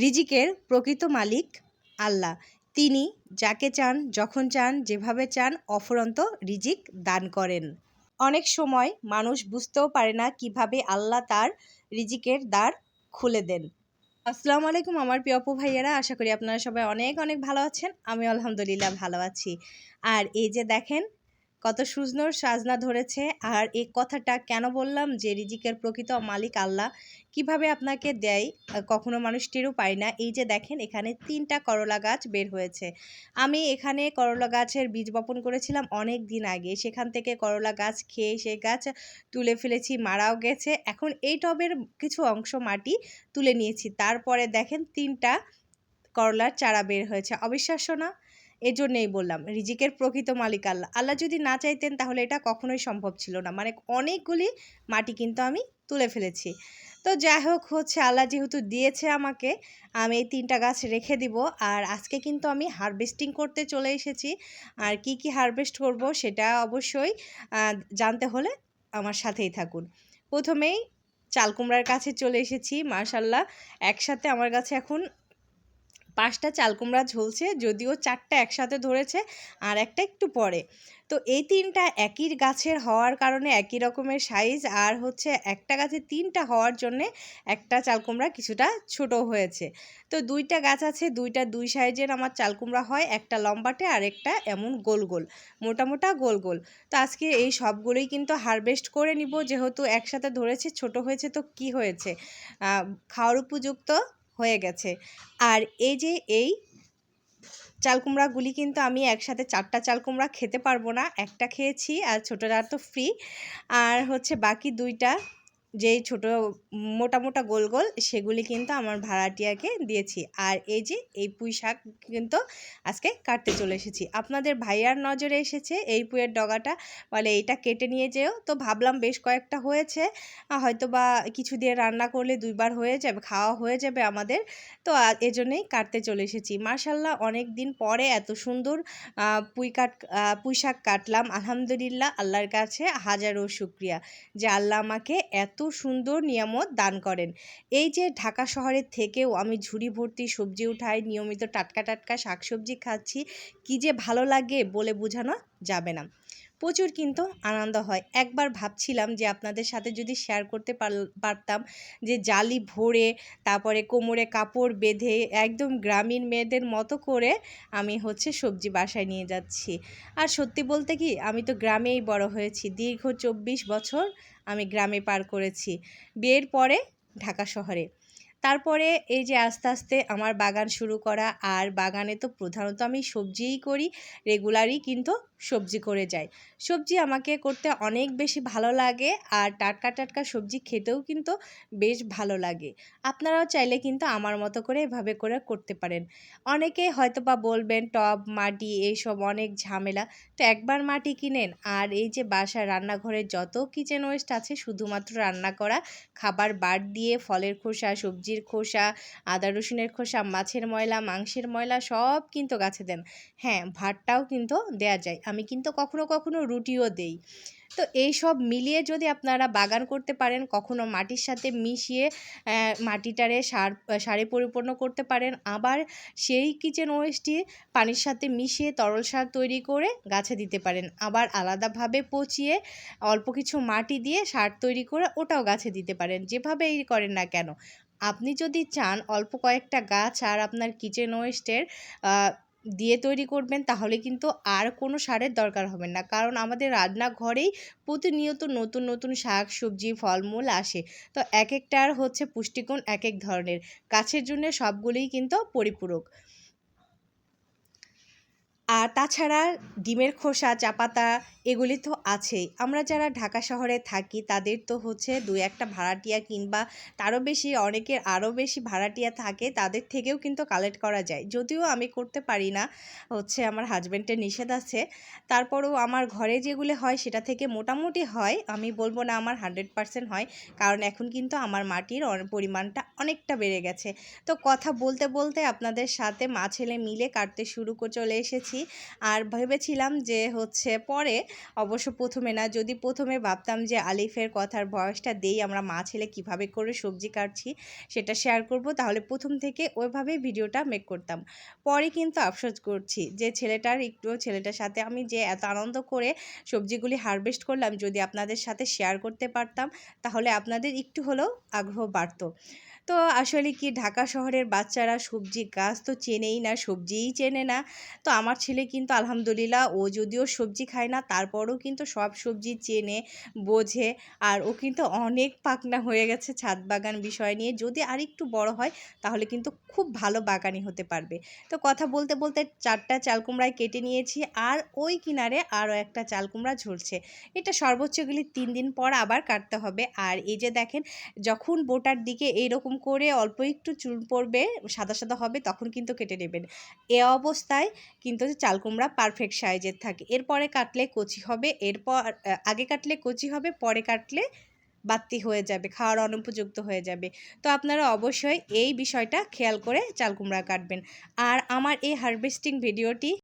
রিজিকের প্রকৃত মালিক আল্লাহ। তিনি যাকে চান, যখন চান, যেভাবে চান, অফুরন্ত রিজিক দান করেন। অনেক সময় মানুষ বুঝতেও পারে না কীভাবে আল্লাহ তার রিজিকের দ্বার খুলে দেন। আসসালামু আলাইকুম আমার প্রিয় অপু ভাইয়েরা, আশা করি আপনারা সবাই অনেক অনেক ভালো আছেন। আমি আলহামদুলিল্লাহ ভালো আছি। আর এই যে দেখেন কত সুন্দর সাজনা ধরেছে আর এই কথাটা কেন বললাম যে রিজিকের প্রকৃত মালিক আল্লাহ? কীভাবে আপনাকে দেয়? কখনো মানুষ টেরও পায় না। এই যে দেখেন, এখানে তিনটা করলা গাছ বের হয়েছে। আমি এখানে করলা গাছের বীজ বপন করেছিলাম অনেক দিন আগে। সেখান থেকে করলা গাছ খেয়ে সেই গাছ তুলে ফেলেছি, মারাও গেছে। এখন এই টবের কিছু অংশ মাটি তুলে নিয়েছি। তারপরে দেখেন তিনটা করলার চারা বের হয়েছে। অবিশ্বাস্য না? এই জন্যেই বললাম, রিজিকের প্রকৃত মালিক আল্লাহ। আল্লাহ যদি না চাইতেন তাহলে এটা কখনোই সম্ভব ছিল না। মানে অনেকগুলি মাটি কিন্তু আমি তুলে ফেলেছি। তো যাই হোক, হচ্ছে আল্লাহ যেহেতু দিয়েছে আমাকে, আমি এই তিনটা গাছ রেখে দিব। আর আজকে কিন্তু আমি হারভেস্টিং করতে চলে এসেছি। আর কি কি হারভেস্ট করব সেটা অবশ্যই জানতে হলে আমার সাথেই থাকুন। প্রথমেই চালকুমড়ার কাছে চলে এসেছি মার্শাল্লাহ একসাথে আমার কাছে এখন পাঁচটা চাল কুমড়া ঝলছে, যদিও চারটা একসাথে ধরেছে আর একটা একটু পরে। তো এই তিনটা একই গাছের হওয়ার কারণে একই রকমের সাইজ আর হচ্ছে একটা গাছে তিনটা হওয়ার জন্যে একটা চাল কুমড়া কিছুটা ছোট হয়েছে। তো দুইটা গাছ আছে, দুইটা দুই সাইজের আমার চাল কুমড়া হয়, একটা লম্বাটে আর একটা এমন গোল গোল, মোটা মোটা গোল গোল। তো আজকে এই সবগুলোই কিন্তু হারভেস্ট করে নিব, যেহেতু একসাথে ধরেছে, ছোট হয়েছে তো কি হয়েছে? খাওয়ার উপযুক্ত হয়ে গেছে। আর এই যে এই চাল কুমড়াগুলি কিন্তু আমি একসাথে চারটা চাল কুমড়া খেতে পারব না। একটা খেয়েছি আর ছোটোটা তো ফ্রি আর হচ্ছে বাকি দুইটা যেই ছোট মোটা মোটা গোল গোল সেগুলি কিন্তু আমার ভাড়াটিয়াকে দিয়েছি। আর এই যে এই পুঁই শাক কিন্তু আজকে কাটতে চলে এসেছি। আপনাদের ভাইয়ার নজরে এসেছে এই পুঁয়ের ডগাটা। বলে এইটা কেটে নিয়ে যেও। তো ভাবলাম বেশ কয়েকটা হয়েছে। হয়তো বা কিছু দিয়ে রান্না করলে দুইবার হয়ে যাবে, খাওয়া হয়ে যাবে আমাদের। তো এজন্যই কাটতে চলে এসেছি। মার্শাল্লাহ অনেক দিন পরে এত সুন্দর পুঁই কাট পুঁই শাক কাটলাম। আলহামদুলিল্লাহ, আল্লাহর কাছে হাজারো শুক্রিয়া। যে আল্লাহ আমাকে এত সুন্দর নিয়ামত দান করেন। এই যে ঢাকা শহরের থেকেও আমি ঝুড়ি ভর্তি সবজি উঠাই, নিয়মিত টাটকা টাটকা শাকসবজি খাচ্ছি, কী যে ভালো লাগে বলে বোঝানো যাবে না। প্রচুর কিন্তু আনন্দ হয়। একবার ভাবছিলাম যে আপনাদের সাথে যদি শেয়ার করতে পারতাম যে জালি ভরে, তারপরে কোমরে কাপড় বেঁধে, একদম গ্রামীণ মেয়েদের মতো করে আমি হচ্ছে সবজি বাসায় নিয়ে যাচ্ছি। আর সত্যি বলতে কি, আমি তো গ্রামেই বড় হয়েছি। দীর্ঘ চব্বিশ বছর আমি গ্রামে পার করেছি। বিয়ের পরে ঢাকা শহরে। তারপরে এই যে আস্তে আস্তে আমার বাগান শুরু করা, আর বাগানে তো প্রধানত আমি সবজিই করি, রেগুলারই কিন্তু সবজি করে যাই সবজি আমাকে করতে অনেক বেশি ভালো লাগে আর টাটকা টাটকা সবজি খেতেও কিন্তু বেশ ভালো লাগে। আপনারাও চাইলে কিন্তু আমার মতো করে এভাবে করে করতে পারেন। অনেকে হয়তো বা বলবেন, টব, মাটি এইসব অনেক ঝামেলা। তো একবার মাটি কিনেন আর এই যে বাসার রান্নাঘরে যত কিচেন ওয়েস্ট আছে, শুধুমাত্র রান্না করা, খাবার বাদ দিয়ে ফলের খোসা, সবজির খোসা, আদা রসুনের খোসা, মাছের ময়লা, মাংসের ময়লা সব কিন্তু গাছে দেন। হ্যাঁ ভাতটাও কিন্তু দেয়া যায়। আমি কিন্তু কখনো কখনো রুটিও দেই। তো এই সব মিলিয়ে যদি আপনারা বাগান করতে পারেন, কখনো মাটির সাথে মিশিয়ে মাটিটারে সার, সারে পরিপূর্ণ করতে পারেন। আবার সেই কিচেন ওয়েস্টটি পানির সাথে মিশিয়ে তরল সার তৈরি করে গাছে দিতে পারেন। আবার আলাদাভাবে পচিয়ে অল্প কিছু মাটি দিয়ে সার তৈরি করে ওটাও গাছে দিতে পারেন। যেভাবে এই করেন না কেন। আপনি যদি চান অল্প কয়েকটা গাছ আর আপনার কিচেন ওয়েস্টের দিয়ে তৈরি করবেন, তাহলে কিন্তু আর কোনো সারের দরকার হবে না। কারণ আমাদের রান্নাঘরেই প্রতিনিয়ত নতুন নতুন শাক, সবজি, ফলমূল আসে। তো এক একটার হচ্ছে পুষ্টিগুণ এক এক ধরনের। গাছের জন্য সবগুলোই কিন্তু পরিপূরক। আর তাছাড়া ডিমের খোসা চা পাতা এগুলি তো আছেই। আমরা যারা ঢাকা শহরে থাকি, তাদের তো হচ্ছে দু একটা ভাড়াটিয়া কিংবা তারও বেশি, অনেকের আরও বেশি ভাড়াটিয়া থাকে, তাদের থেকেও কিন্তু কালেক্ট করা যায়। যদিও আমি করতে পারি না, হচ্ছে আমার হাজব্যান্ডের নিষেধ আছে। তারপরেও আমার ঘরে যেগুলো হয়, সেটা থেকে মোটামুটি হয়। আমি বলব না আমার হান্ড্রেড পার্সেন্ট হয়, কারণ এখন কিন্তু আমার মাটির পরিমাণটা অনেকটা বেড়ে গেছে। তো কথা বলতে বলতে আপনাদের সাথে মা ছেলে মিলে কাটতে শুরু করে চলে এসেছি। আর ভেবেছিলাম যে হচ্ছে পরে, অবশ্য প্রথমে না, যদি প্রথমে ভাবতাম যে আলিফের কথার বয়সটা দেই আমরা মা ছেলে কীভাবে করে সবজি কাটছি সেটা শেয়ার করব, তাহলে প্রথম থেকে ওইভাবেই ভিডিওটা মেক করতাম। পরে কিন্তু আফসোস করছি যে ছেলেটার একটু, ছেলেটার সাথে আমি যে এত আনন্দ করে সবজিগুলি হারভেস্ট করলাম, যদি আপনাদের সাথে শেয়ার করতে পারতাম, তাহলে আপনাদের একটু হলেও আগ্রহ বাড়তো। তো আসলে কি ঢাকা শহরের বাচ্চারা সবজি, গাছ তো চেনেই না, সবজিই চেনে না। তো আমার ছেলে কিন্তু আলহামদুলিল্লাহ ও যদিও সবজি খায় না, তারপরেও কিন্তু সব সবজি চেনে, বোঝে। আর ও কিন্তু অনেক পাকনা হয়ে গেছে ছাদ বাগান বিষয় নিয়ে। যদি আর একটু বড় হয়, তাহলে কিন্তু খুব ভালো বাগানি হতে পারবে। তো কথা বলতে বলতে চারটা চাল কুমড়ায় কেটে নিয়েছি, আর ওই কিনারে আরও একটা চাল কুমড়া ঝরছে। এটা সর্বোচ্চগুলি তিন দিন পর আবার কাটতে হবে। আর এই যে দেখেন, যখন বোটার দিকে এইরকম করে অল্প একটু চুল পড়বে, সাদা সাদা হবে তখন কিন্তু কেটে নেবেন। এ অবস্থায় কিন্তু চাল কুমড়া পারফেক্ট সাইজের থাকে। এরপরে কাটলে কচি হবে এরপর আগে কাটলে কচি হবে, পরে কাটলে বাত্তি হয়ে যাবে, খাওয়ার অনুপযুক্ত হয়ে যাবে। তো আপনারা অবশ্যই এই বিষয়টা খেয়াল করে চাল কুমড়া কাটবেন। আর আমার এই হারভেস্টিং ভিডিওটি